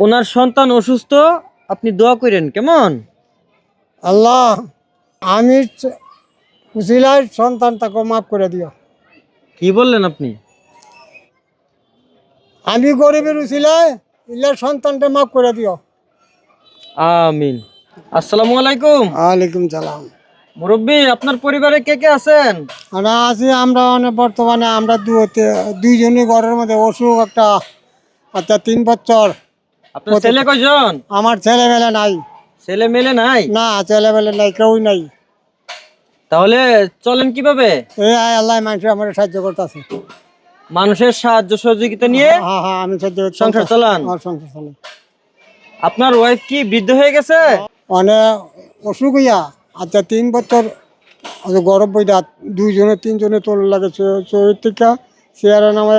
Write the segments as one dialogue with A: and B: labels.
A: ওনার সন্তান অসুস্থ আপনি দোয়া করেন কেমন?
B: আল্লাহ আমি চ- সন্তান সন্তানটাকে মাফ করে দিও।
A: কি বললেন আপনি?
B: আমি গরিবের উসিলায় ইল্লার সন্তানটা মাফ করে দিও।
A: আমিন। আসসালামু আলাইকুম।
B: ওয়ালাইকুম সালাম।
A: মুরব্বী আপনার পরিবারে কে কে আছেন?
B: আমরা আছি আমরা মানে বর্তমানে আমরা দু- দুইজনই ঘরের মধ্যে অসুখ একটা আচ্ছা তিন বছর।
A: আপনার ছেলে কয়জন?
B: আমার নাই।
A: ছেলে মেলে নাই?
B: না নাই কেউই নাই।
A: তাহলে চলেন কীভাবে?
B: এই আল্লাহ মানুষ আমার সাহায্য করতেছে।
A: মানুষের সাহায্য সহযোগিতা নিয়ে
B: হ্যাঁ হ্যাঁ আমি
A: সংসার চালান?
B: সংসার চালান।
A: আপনার ওয়াইফ কি বৃদ্ধ হয়ে গেছে?
B: অনেক অসুখ হইয়া আচ্ছা তিন বছর আচ্ছা গরম বইটা দুইজনে তিনজনে তোর লাগে চোর থেকে চেয়ারে নামে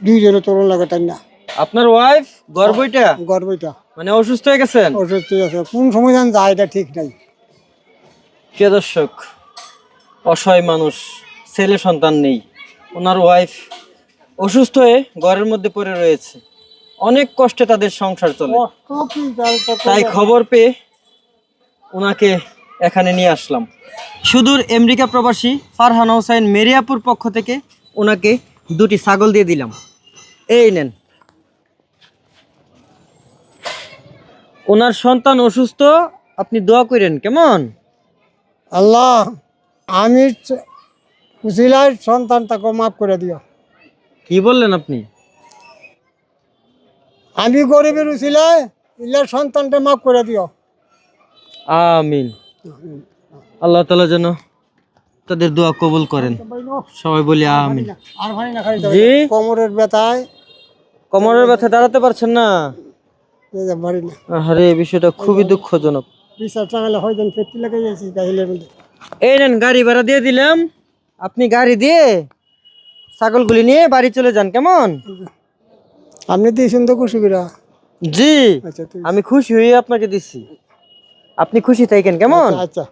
B: দুইজনে তোর লাগে তাই না
A: আপনার ওয়াইফ গর্বইটা
B: গর্বইটা
A: মানে অসুস্থ হয়ে গেছেন?
B: ঠিক আছে কোন সময় যেন যায় এটা ঠিক নাই।
A: প্রিয় দর্শক অসহায় মানুষ ছেলে সন্তান নেই। ওনার ওয়াইফ অসুস্থ হয়ে ঘরের মধ্যে পড়ে রয়েছে। অনেক কষ্টে তাদের সংসার চলে। তাই খবর পেয়ে ওনাকে এখানে নিয়ে আসলাম। সুদূর আমেরিকা প্রবাসী ফারহান হোসেন মেরিয়াপুর পক্ষ থেকে ওনাকে দুটি ছাগল দিয়ে দিলাম। এই নেন। ওনার সন্তান অসুস্থ আপনি দোয়া করেন কেমন?
B: আল্লাহ আমি চ- উসিলায় সন্তানটাকে মাফ করে দিও।
A: কি বললেন আপনি?
B: আমি গরিবের ইল্লার সন্তানটা মাফ করে দিও।
A: আমিন। আল্লাহ তালা যেন তাদের দোয়া কবুল করেন। সবাই বলি আমিন। জি?
B: কোমরের ব্যথায়।
A: কোমরের ব্যথা দাঁড়াতে পারছেন না?
B: বাড়ি না।
A: আরে এই বিষয়টা খুবই দুঃখজনক।
B: বিচার টাঙালে হয়তো ফেটটি লেগে গেছি গাহিলের মধ্যে।
A: এই নেন গাড়ি ভাড়া দিয়ে দিলাম। আপনি গাড়ি দিয়ে ছাগলগুলি নিয়ে বাড়ি চলে যান কেমন?
B: আপনি দিয়েছেন তো কুসুবিরা
A: জি
B: আচ্ছা ঠিক
A: আমি খুশি হয়ে আপনাকে দিচ্ছি আপনি খুশি থাকেন কেমন?
B: আচ্ছা।